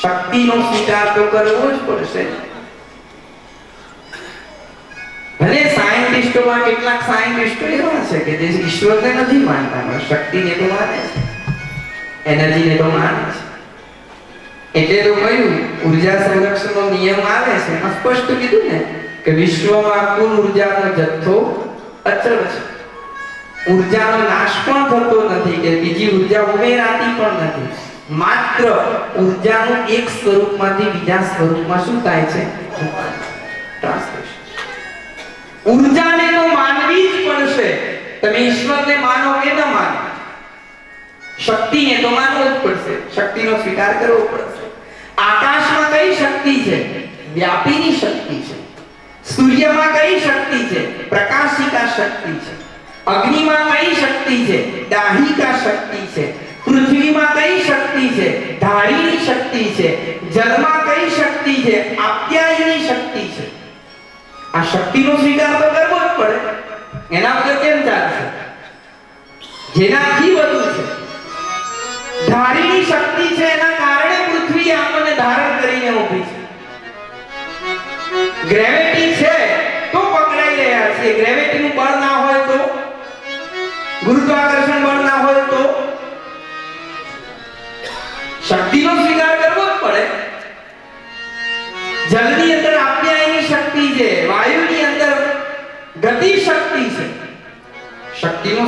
શક્તિનો સ્વીકાર તો કરવો જ પડશે. ભલે સાયન્ટિસ્ટોમાં કેટલાક સાયન્ટિસ્ટો એવા છે કે જે ઈશ્વરને નથી માનતા, પણ શક્તિને તો માને છે. એનર્જીને તો માને છે. એટલે તો કહ્યું, ઊર્જા સંરક્ષણનો નિયમ આવે છે. એમાં સ્પષ્ટ કીધું ને કે વિશ્વમાં કુલ ઉર્જાનો જથ્થો અચળ છે. ઉર્જાનો નાશ પણ થતો નથી કે બીજી ઊર્જા ઉમેરાતી પણ નથી. માત્ર ઉર્જાનું એક સ્વરૂપમાંથી બીજા સ્વરૂપમાં શું થાય છે? ઉર્જાને તો માનવી જ પડશે. તમે ઈશ્વરને માનો કે ન માનો? શક્તિને તો માનવો જ પડશે. શક્તિનો સ્વીકાર કરવો પડશે. આકાશમાં કઈ શક્તિ છે? વ્યાપીની શક્તિ છે. સૂર્યમાં કઈ શક્તિ છે? પ્રકાશિકા શક્તિ છે. અગ્નિમાં કઈ શક્તિ છે? દાહિકા શક્તિ છે. પૃથ્વીમાં કઈ શક્તિ છે? ધારીની શક્તિ છે, જળમાં કઈ શક્તિ છે? આપ્યાયની શક્તિ છે. આ શક્તિનો સ્વીકાર તો કરવો જ પડે. એના વગર કેમ ચાલશે? જેનાથી વધુ છે. ધારીની શક્તિ છે એના કારણે પૃથ્વી આપણને ધારણ કરીને ઊભી છે. ગ્રેવિટી છે તો પકડાઈ રહ્યા છે ગ્રેવિટીનું બળ ના હોય તો? ગુરુત્વાકર્ષણ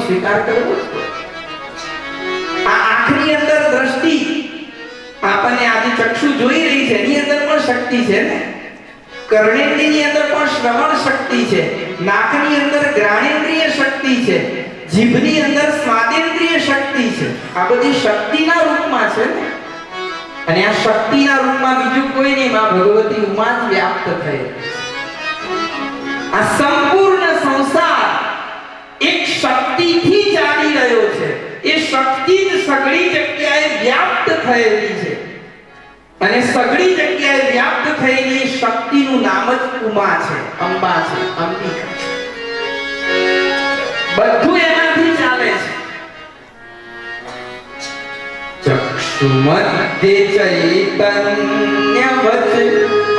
સ્વીકાર કરવો આ આંખની અંદર દ્રષ્ટિ આપણને આજે ચક્ષુ જોઈ રહી છે, એની અંદર પણ શક્તિ છે ને? કર્ણેન્દ્રિયની અંદર પણ શ્રવણ શક્તિ છે, નાકની અંદર ગ્રાણેન્દ્રિય શક્તિ છે, જીભની અંદર સ્વાદેન્દ્રિય શક્તિ છે. આ બધી શક્તિના રૂપમાં છે ને? અને આ શક્તિના રૂપમાં બીજું કોઈ નહીં, માં ભગવતી ઉમા જ વ્યાપ્ત થઈ આ સંપૂર્ણ એ શક્તિ જ સગળી જગ્યાએ વ્યાપ્ત થયેલી છે. અને સગળી જગ્યાએ વ્યાપ્ત થયેલી શક્તિનું નામ જ ઉમા છે, અંબા છે, અંબિકા છે. બધું એનાથી ચાલે છે. ચક્ષુમધ્ય ચૈતન્યવત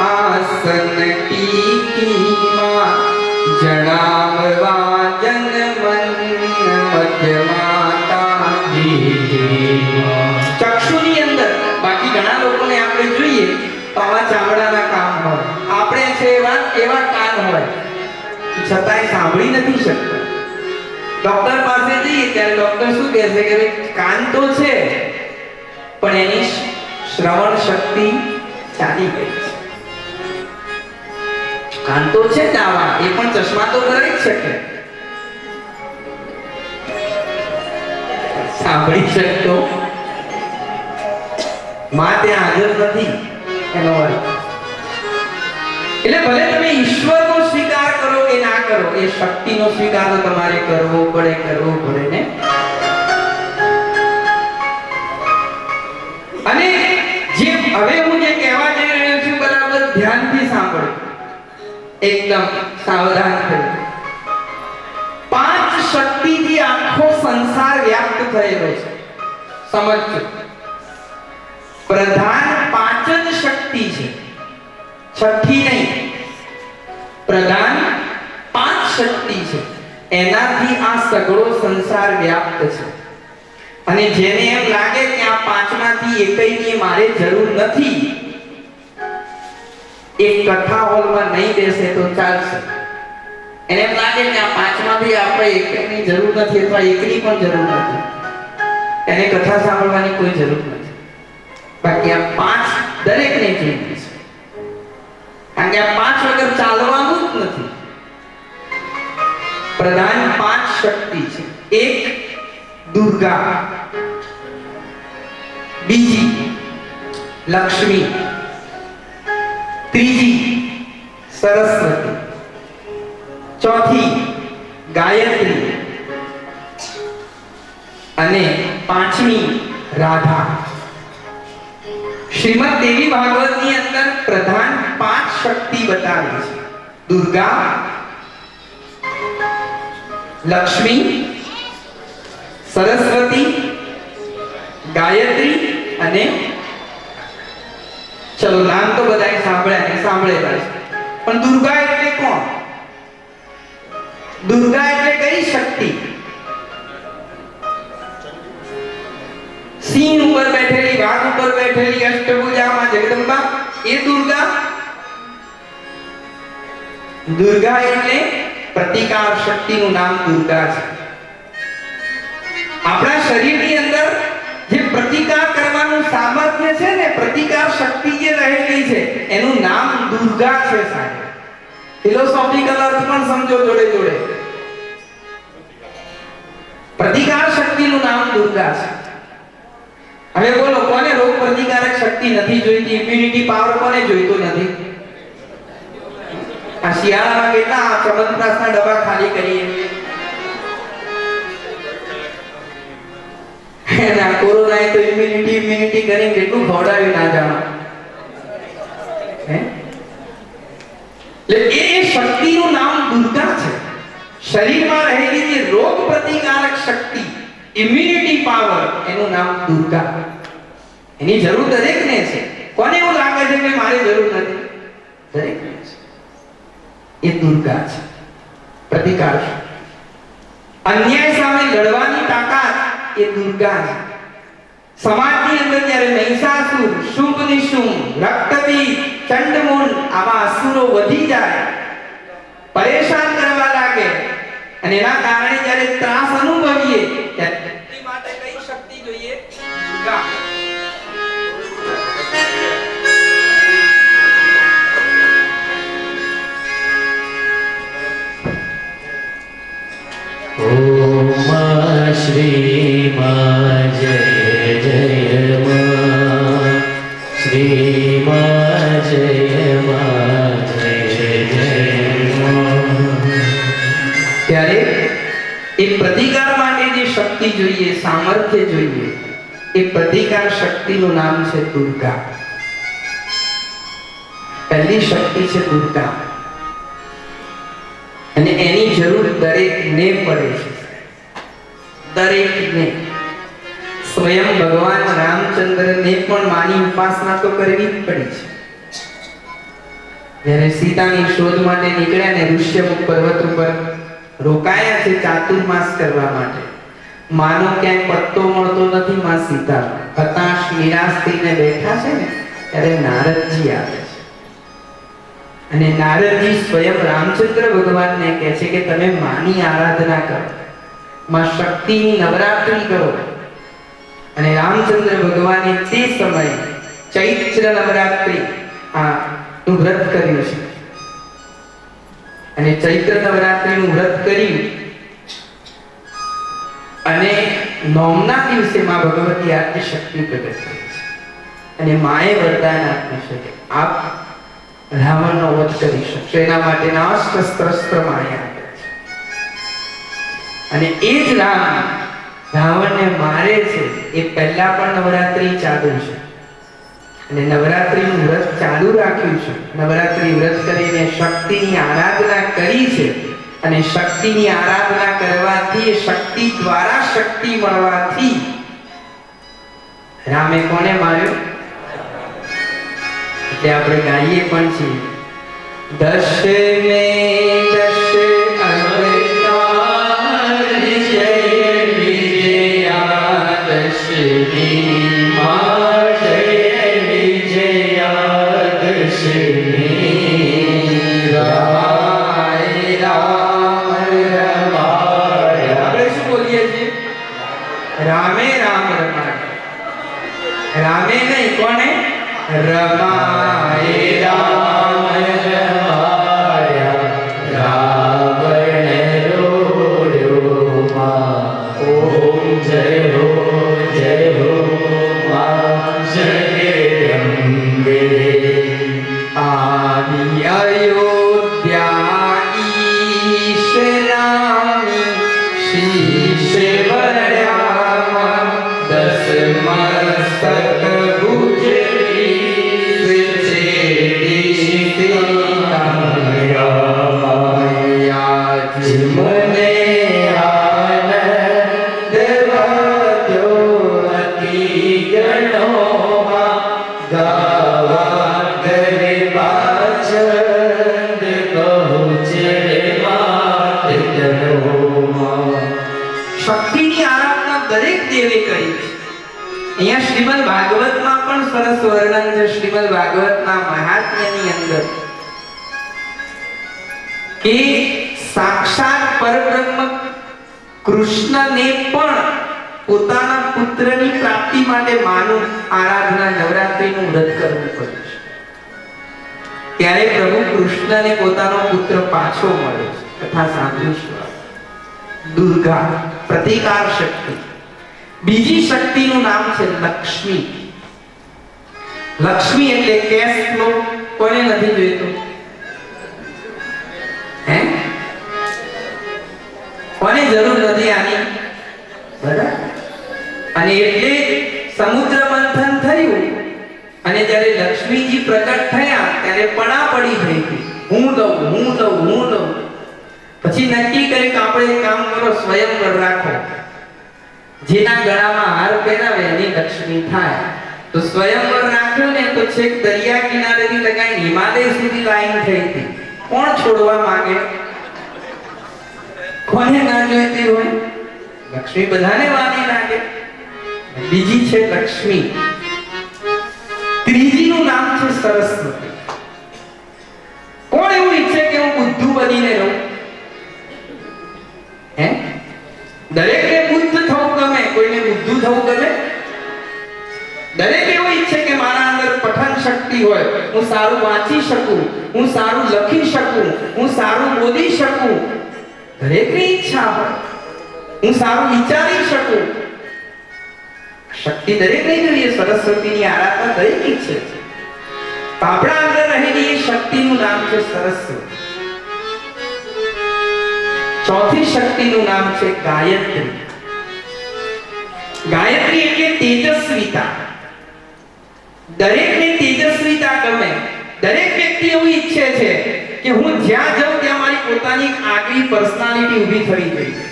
આસન ટીકીમાં જણાવવા જન મન મધ્યમાતા ડોક્ટર પાસે જઈએ ત્યારે ડોક્ટર શું કે કાન તો છે, પણ એની શ્રવણ શક્તિ ચાલી ગઈ છે. કાન તો છે જ એ પણ ચશ્મા તો કરી જ શકે. સાંભળી શકતો? માં ત્યાં હાજર નથી, એનો અર્થ. એટલે ભલે તમે ઈશ્વરનો સ્વીકાર કરો કે ના કરો, એ શક્તિનો સ્વીકાર તમારે કરવો પડે કરવો પડે ને? અને જે હવે હું જે કહેવા જઈ રહ્યો છું, બરાબર ધ્યાનથી સાંભળો એકદમ સાવધાન થયું પાંચ વ્યાપ્ત થયેલો છે. સમજજો પ્રધાન પાચન શક્તિ છે. છઠ્ઠી નહીં. પ્રધાન પાંચ શક્તિ છે. એનાથી આ સગળો સંસાર વ્યાપ્ત છે. અને જેને એમ લાગે કે આ પાંચમાંથી એકયની મારે જરૂર નથી એક કથા હોલમાં નહીં બેસે તો ચાલશે. એને એમ લાગે કે આ પાંચમાંથી આપણે એકની જરૂર નથી અથવા એકની પણ જરૂર નથી. એને કથા સાંભળવાની કોઈ જરૂર નથી. બાકી આ પાંચ દરેકને જોઈએ છે. કારણ કે આ પાંચ વગર ચાલવાનું જ નથી. પ્રધાન પાંચ શક્તિ છે. એક દુર્ગા, બીજી લક્ષ્મી, ત્રીજી સરસ્વતી, ચોથી ગાયત્રી અને પાંચમી રાધા. શ્રીમદ દેવી ભાગવતની અંદર પ્રધાન પાંચ શક્તિ બતાવી છે. દુર્ગા, લક્ષ્મી, સરસ્વતી, ગાયત્રી અને ચલો નામ તો બધાએ સાંભળ્યા સાંભળેલા છે. પણ દુર્ગા એટલે કોણ? દુર્ગા ઉપર બેઠેલી અષ્ટભુજામાં જગદંબા. એ દુર્ગા? દુર્ગા એટલે પ્રતિકાર શક્તિનું નામ દુર્ગા છે. આપણા શરીરની અંદર જે પ્રતિકાર કરવાનું સામર્થ્ય છે ને, પ્રતિકાર શક્તિ જે રહેલી છે, એનું નામ દુર્ગા છે સાહેબ. ફિલોસોફિકલ અર્થ પણ સમજો જોડે જોડે. પ્રતિકાર શક્તિનું નામ દુર્ગા છે. હવે બોલો શક્તિ નથી, જોઈતી ઇમ્યુનિટી પાવર કોને જોઈતો નથી? આ શિયાળામાં કેટલા ચવનપ્રાસના ડબ્બા ખાલી કરીએ? અને કોરોના તો ઇમ્યુનિટી ઇમ્યુનિટી કરીને કેટલું ખવડાવ્યું ના જાણો. એટલે એ શક્તિનું નામ દુર્ગા છે. શરીરમાં રહેલી જે રોગ પ્રતિકારક શક્તિ ઇમ્યુનિટી પાવર એનું નામ દુર્ગા. એની જરૂર દરેકને છે. કોને એવું લાગે છે કે મારી જરૂર નથી? દરેકને છે. એ દુર્ગા છે. પ્રતિકાર છે. અન્યાય સામે લડવાની તાકાત એ દુર્ગા છે. સમાજની અંદર જ્યારે મહિષાસુર શુંભ નિશુંભ રક્તબીજ ચંડમૂળ આવા અસુરો વધી જાય, પરેશાન કરવા લાગે, અને એના કારણે જ્યારે ત્રાસ અનુભવીએ, ત્યારે સામર્થ્ય જોઈએ. એ પ્રતિકાર શક્તિનું નામ છે દુર્ગા. પહેલી શક્તિ છે દુર્ગા. અને એની જરૂર દરેકને પડે છે. દરેકને. સ્વયં ભગવાન રામચંદ્રને પણ માની ઉપાસના તો કરવી જ પડી છે. જ્યારે સીતાની શોધ માટે નીકળ્યા ને ઋષ્યમુખ પર્વત ઉપર રોકાયા છે ચાતુર્માસ કરવા માટે. માનો ક્યાંય પત્તો મળતો નથી માં સીતા. હતાશ, નિરાશ થઈને બેઠા છે ને, ત્યારે નારદજી આવે છે. અને નારદજી સ્વયં રામચંદ્ર ભગવાનને કહે છે કે તમે માની આરાધના કરો. માં શક્તિની નવરાત્રી કરો. અને રામચંદ્ર ભગવાને તે સમયે ચૈત્ર નવરાત્રી આ નું વ્રત કર્યું છે. અને ચૈત્ર નવરાત્રીનું વ્રત કર્યું અને નોમના દિવસે માં ભગવતી આદ્ય શક્તિ પ્રગટ કરી છે. અને માએ વરદાન આપ્યું છે આપ રાવણનો વધ કરી શકશો. એના માટેના અસ્ત્ર શસ્ત્ર માએ આપ્યા છે. અને એ જ રામ રાવણને મારે છે એ પહેલા પણ નવરાત્રી ચાલુ છે. અને નવરાત્રીનું વ્રત ચાલુ રાખ્યું છે. નવરાત્રી વ્રત કરીને શક્તિની આરાધના કરી છે. અને શક્તિની આરાધના કરવાથી, શક્તિ દ્વારા શક્તિ મળવાથી. રામે કોને માર્યો? એટલે આપણે ગાઈએ પણ છીએ. દશ મે બોલીએ છીએ? રામે રામ રમાય. રામે નહીં કોને? રમાય રામ. કૃષ્ણને પણ પોતાના પુત્રની પ્રાપ્તિ માટે માનું આરાધના નવરાત્રીનું વ્રત કરવું પડ્યું છે. ત્યારે પ્રભુ કૃષ્ણને પોતાનો પુત્ર પાછો મળ્યો છે. કથા સાંભળીશું દુર્ગા, પ્રતિકાર શક્તિ. બીજી શક્તિનું નામ છે લક્ષ્મી. લક્ષ્મી એટલે કેશ ફ્લો કોને નથી જોઈતો? હે? કોને જરૂર નથી આની. બરાબર. અને એટલે સમુદ્ર મંથન થયું. અને જ્યારે લક્ષ્મીજી પ્રકટ થયા ત્યારે પડાપડી થઈ ગઈ. હું લઉં હું લઉં હું લઉં પછી નક્કી કરી કે આપણે કામ કરો સ્વયંવર રાખો. જેના ગળામાં હાર પહેરાવે એની લક્ષ્મી થાય. તો સ્વયંવર રાખ્યો ને તો છેક દરિયા કિનારેથી લગાઈ હિમાલય સુધી લાઈન થઈ હતી. કોણ છોડવા માંગે? કોને ના જોઈતી હોય લક્ષ્મી બધાને વાની લાગે બીજી છે લક્ષ્મી. ત્રીજીનું નામ છે સરસ્વતી. કોણ એવું ઈચ્છે કે હું બુદ્ધુ બનીને રહું? હે? દરેકને બુદ્ધ થવું ગમે, કોઈને બુદ્ધુ થવું ગમે? દરેક એવું ઈચ્છે કે મારા અંદર પઠન શક્તિ હોય, હું સારું વાંચી શકું, હું સારું લખી શકું, હું સારું બોલી શકું દરેકની ઈચ્છા હોય. હું સારું વિચારી શકું. શક્તિ દરેકની જોઈએ, સરસ્વતીની આરાધના દરેક ઈચ્છે છે. આપણા અંદર રહેલી એ શક્તિનું નામ છે સરસ્વતી. ચોથી શક્તિનું નામ છે ગાયત્રી. ગાયત્રી એટલે તેજસ્વીતા. દરેકને તેજસ્વીતા ગમે. દરેક વ્યક્તિ એવું ઈચ્છે છે કે હું જ્યાં જાઉં ત્યાં મારી પોતાની આગવી પર્સનાલિટી ઊભી થવી જોઈએ.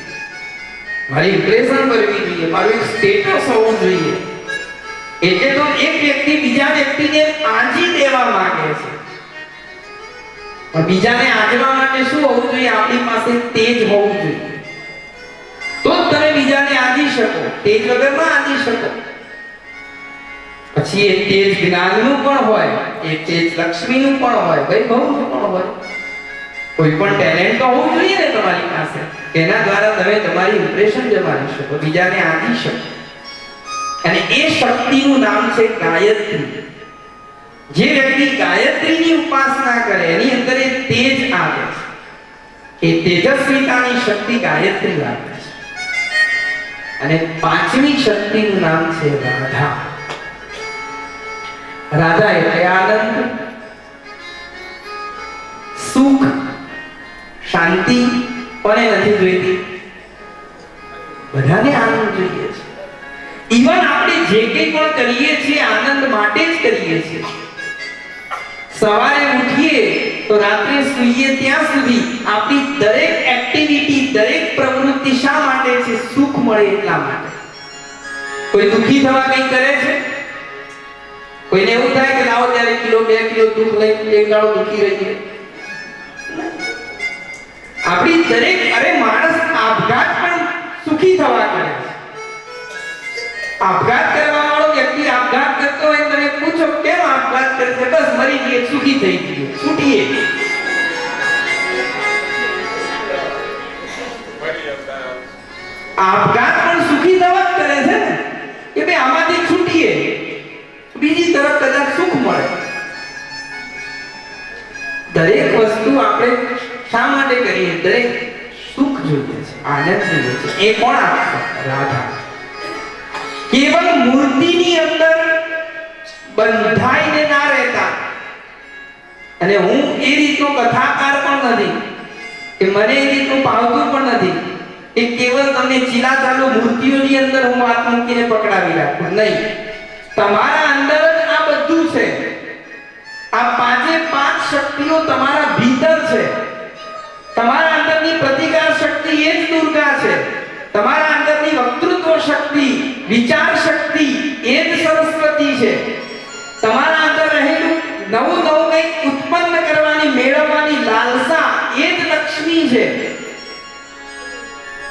મારી ઇમ્પ્રેશન કરવી જોઈએ, મારું એક સ્ટેટસ હોવું જોઈએ. એટલે તો એક વ્યક્તિ બીજા વ્યક્તિને આંજી દેવા માંગે છે. પણ બીજાને આંજવા માટે શું હોવું જોઈએ? આપણી પાસે તેજ હોવું જોઈએ. તો જ તમે બીજાને આંજી શકો, તેજ વગર ના આંજી શકો. પછી એ તેજ જ્ઞાનનું પણ હોય, એ તેજ લક્ષ્મીનું પણ હોય વૈભવનું પણ હોય. કોઈ પણ ટેલેન્ટ તો હોવું જોઈએ ને તમારી પાસે. તેના દ્વારા તમે તમારી ઇમ્પ્રેશન જમાવી શકો, બીજાને આંજી શકો. અને એ શક્તિનું નામ છે ગાયત્રી. જે વ્યક્તિ ગાયત્રીની ઉપાસના કરે, એની અંદર એ તેજ આવે છે. એ તેજસ્વીતાની શક્તિ ગાયત્રી લાગે છે. અને પાંચમી શક્તિનું નામ છે રાધા. રાધા એટલે આનંદ, સુખ, શાંતિ કોને નથી જોઈતી. બધાને આનંદ જોઈએ છે. ઇવન આપણે જે કંઈ પણ કરીએ છીએ, આનંદ માટે જ કરીએ છીએ. સવારે ઉઠીએ તો રાત્રે સૂઈએ ત્યાં સુધી આપણી દરેક એક્ટિવિટી દરેક પ્રવૃત્તિ શા માટે છે? સુખ મળે એટલા માટે. કોઈ દુખી થવા કંઈ કરે છે? કોઈને એવું થાય કે લાવો ત્યારે કિલો, બે કિલો દુઃખ લઈ એક દાડો દુખી રહીએ. આપણી દરેક, અરે માણસ આપઘાત પણ સુખી થવા કરે આપઘાત કરવા વાળો વ્યક્તિ આપઘાત કરતો હોય તમે પૂછો, કેમ આપઘાત કરે છે બસ મરી ગઈ સુખી થઈ ગઈ છૂટીએ. આપઘાત તરફ કદાચ સુખ મળે. દરેક વસ્તુ આપણે શા માટે કરીએ? દરેક સુખ જોઈએ છે, આનંદ જોઈએ છે. એ કોણ આપશે? રાધા. કેવલ મૂર્તિની અંદર બંધાઈને ના રહેતા. અને હું એ રીતનો કથાકાર પણ નથી, કે મને એ રીતનું પાવતું પણ નથી એ કેવલ તમને ચીલા ચાલુ મૂર્તિઓની અંદર હું વાત મૂકીને પકડાવી રાખું. નહીં. તમારા અંદર બધું છે. આ પાંચે પાંચ શક્તિઓ તમારા ભીતર છે. તમારા અંદરની પ્રતિકાર શક્તિ એ જ દુર્ગા છે. તમારા અંદરની વક્તૃત્વ શક્તિ, વિચાર શક્તિ એ જ સરસ્વતી છે. તમારા અંદર રહેલું નવું નવું કંઈક ઉત્પન્ન કરવાની, મેળવવાની લાલસા એ જ લક્ષ્મી છે.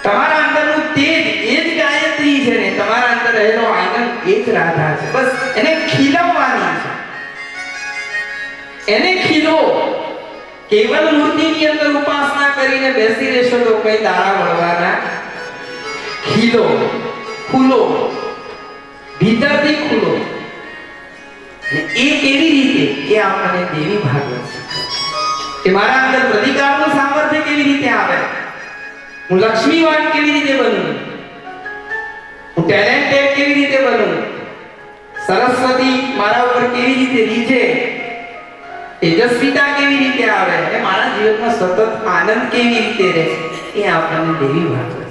તમારા અંદરનું તેજ એ જ ગાયત્રી છે ને તમારા અંદર રહેલો આનંદ એ જ રાધા છે. બસ લો કેવલ મૂર્તિની અંદર ઉપાસના કરીને બેસી રહેશો તો કઈ દાણા વળવાના ખીલો ખુલો ભીતરથી ખુલો. એ કેવી રીતે? એ આપણને દેવી ભાગવત. કે મારા અંદર પ્રતિકારનું સામર્થ્ય કેવી રીતે આવે? હું લક્ષ્મીવાન કેવી રીતે બનું? હું ટેલેન્ટેડ કેવી રીતે બનું? સરસ્વતી મારા ઉપર કેવી રીતે રીઝે તેજસ્વીતા કેવી રીતે આવે અને મારા જીવનમાં સતત આનંદ કેવી રીતે રહે એ આપણને દેવી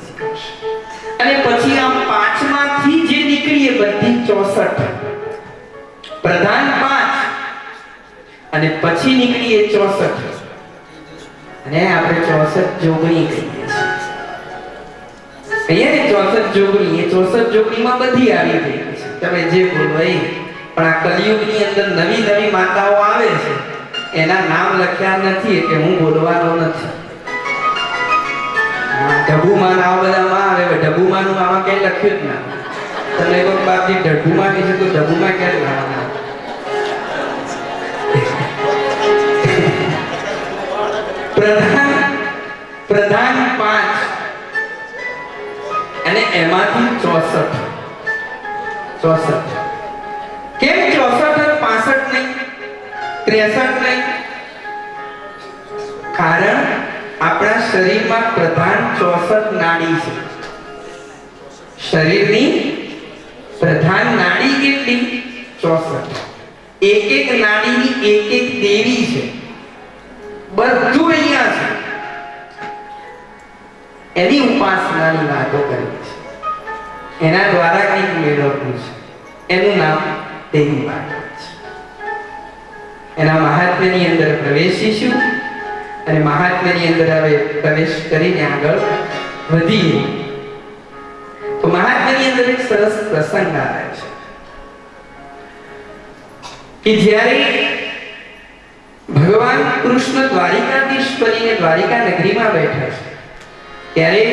શીખવશે અને પછી આ પાંચમાંથી જે નીકળીએ બધી ચોસઠ પ્રધાન પાંચ અને પછી નીકળીએ ચોસઠ અને આપણે ચોસઠ જોગણી કહીએ છીએ કહીએ ને ચોસઠ જોગણી એ ચોસઠ જોગણીમાં બધી આવી ગઈ છે તમે જે બોલો એ. પણ આ કલિયુગની અંદર નવી નવી માતાઓ આવે છે. એના નામ લખ્યા નથી એટલે હું બોલવાનો નથી. ઢબુમાં ને આવા બધામાં આવે ડબુમાં ઢબુમાનું આમાં ક્યાંય લખ્યું જ ના. તમે કોઈ બાપજી ઢબુમાં છે તો ઢબુમાં ક્યારે લાવવાના પ્રધાન પ્રધાન પાંચ. અને એમાંથી ચોસઠ. ચોસઠ. કેમ ચોસઠ અને પાસઠ નહીં? ત્રેસઠ નહીં? કારણ આપણા શરીરમાં પ્રધાન ચોસઠ નાડી છે. શરીરની પ્રધાન નાડી કેટલી? ચોસઠ એક એક નાડીની એક એક દેવી છે. બધું અહીંયા છે. એની ઉપાસનાની વાતો કરી છે. એના દ્વારા કંઈક મેળવવું છે. એનું નામ દેવી વાત છે. એના મહાત્મ્યની અંદર પ્રવેશીશું. અને મહાત્મ્યની અંદર હવે પ્રવેશ કરીને આગળ વધીએ. તો મહાત્મ્યની અંદર એક સરસ પ્રસંગ આવે છે કે જ્યારે ભગવાન કૃષ્ણ દ્વારિકાધીશ બનીને દ્વારિકા નગરીમાં બેઠા છે, ત્યારે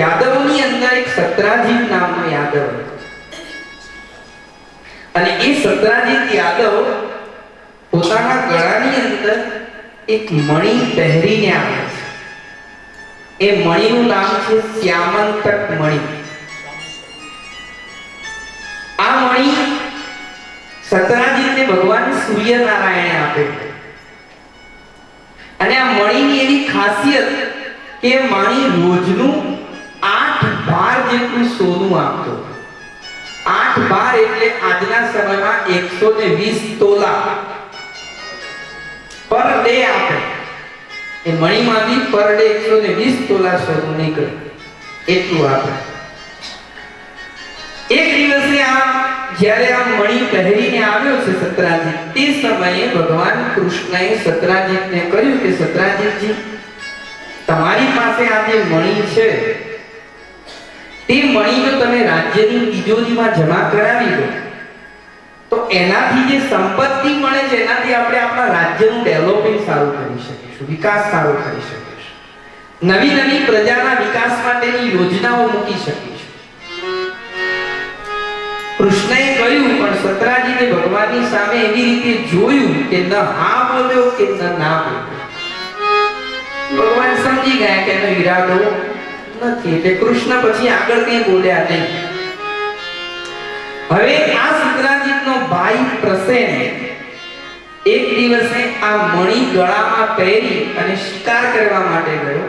યાદવોની અંદર એક સત્રાજીત નામનો યાદવ અને એ સત્રાજીત યાદવ પોતાના ગળાની અંદર એક મણી પહેરીને આવે છે. એ મણીનું નામ છે શ્યામંતક મણી. આ મણી સત્રાજીતને ભગવાન સૂર્યનારાયણે આપે અને આ મણીની એવી ખાસિયત કે મણી રોજનું આઠ બાર જેટલું સોનું આપતો. આઠ બાર એટલે આજના સમયમાં એકસો ને વીસ તોલા. પર ડે આપે. એ મણીમાંથી પર ડે એકસો ને વીસ તોલા સોનું નીકળે. એટલું આપે. એક દિવસે આ જ્યારે આ મણી પહેરીને આવ્યો છે સતરાજીત, તે સમયે ભગવાન કૃષ્ણએ સતરાજીતને કહ્યું કે, સતરાજીતજી, તમારી પાસે આ જે મણી છે, તે મણીનો તમે રાજ્યની તિજોરીમાં જમા કરાવી દો. તો એનાથી જે સંપત્તિ મળે છે, એનાથી આપણે આપણા રાજ્યનું ડેવલપમેન્ટ સારું કરી શકીશું, વિકાસ સારો કરી શકીશું. નવી નવી પ્રજાના વિકાસ માટેની યોજનાઓ મૂકી શકીશું. કૃષ્ણએ કહ્યું, પણ સતરાજીને ભગવાનની સામે એવી રીતે જોયું કે ન હા બોલ્યો કે ન ના બોલ્યો. ભગવાન સમજી ગયા કે એનો ઈરાદો નથી, એટલે કૃષ્ણ પછી આગળ કંઈ બોલ્યા નહીં. હવે આ સતરાજીતનો ભાઈ પ્રસેન એક દિવસે આ મણી ગળામાં પહેરી અને શિકાર કરવા માટે ગયો.